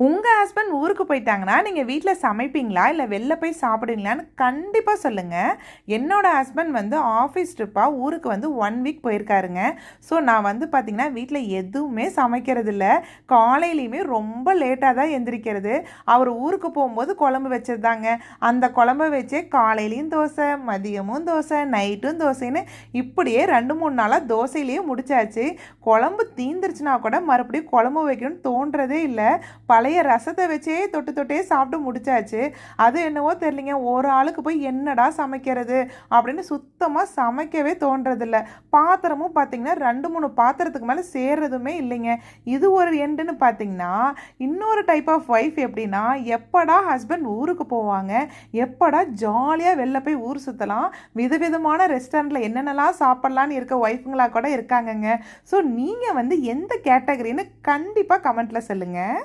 உங்கள் ஹஸ்பண்ட் ஊருக்கு போயிட்டாங்கன்னா நீங்கள் வீட்டில் சமைப்பீங்களா? இல்லை வெளில போய் சாப்பிடுவீங்களான்னு கண்டிப்பாக சொல்லுங்கள் என்னோடய ஹஸ்பண்ட் வந்து ஆஃபீஸ் ட்ரிப்பாக ஊருக்கு வந்து ஒன் வீக் போயிருக்காருங்க. ஸோ நான் வந்து பார்த்திங்கன்னா வீட்டில் எதுவுமே சமைக்கிறதில்ல. காலையிலையுமே ரொம்ப லேட்டாக தான் எந்திரிக்கிறது. அவர் ஊருக்கு போகும்போது குழம்பு வச்சுருந்தாங்க அந்த குழம்பு வச்சே காலையிலையும் தோசை மதியமும் தோசை நைட்டும் தோசைன்னு இப்படியே ரெண்டு மூணு நாளாக தோசையிலேயே முடிச்சாச்சு. குழம்பு தீந்துருச்சுனா கூட மறுபடியும் குழம்பு வைக்கணும்னு தோன்றதே இல்லை. பழைய ரசத்தை வச்சே தொட்டு தொட்டே சாப்பிட்டு முடிச்சாச்சு. அது என்னவோ தெரியலிங்க. ஒரு ஆளுக்கு போய் என்னடா சமைக்கிறது அப்படின்னு சுத்தமாக சமைக்கவே தோன்றதில்ல. பாத்திரமும் பார்த்தீங்கன்னா ரெண்டு மூணு பாத்திரத்துக்கு மேலே சேர்றதுமே இல்லைங்க. இது ஒரு எண்டுன்னு பார்த்தீங்கன்னா இன்னொரு டைப் ஆஃப் ஒய்ஃப் எப்படின்னா எப்படா ஹஸ்பண்ட் ஊருக்கு போவாங்க எப்படா ஜாலியாக வெளில போய் ஊர் சுற்றலாம் விதவிதமான ரெஸ்டாரண்ட்டில் என்னென்னலாம் சாப்பிட்லான்னு இருக்க ஒய்ஃபுங்களா கூட இருக்காங்கங்க. ஸோ நீங்கள் வந்து எந்த கேட்டகரின்னு கண்டிப்பாக கமெண்ட்டில் சொல்லுங்கள்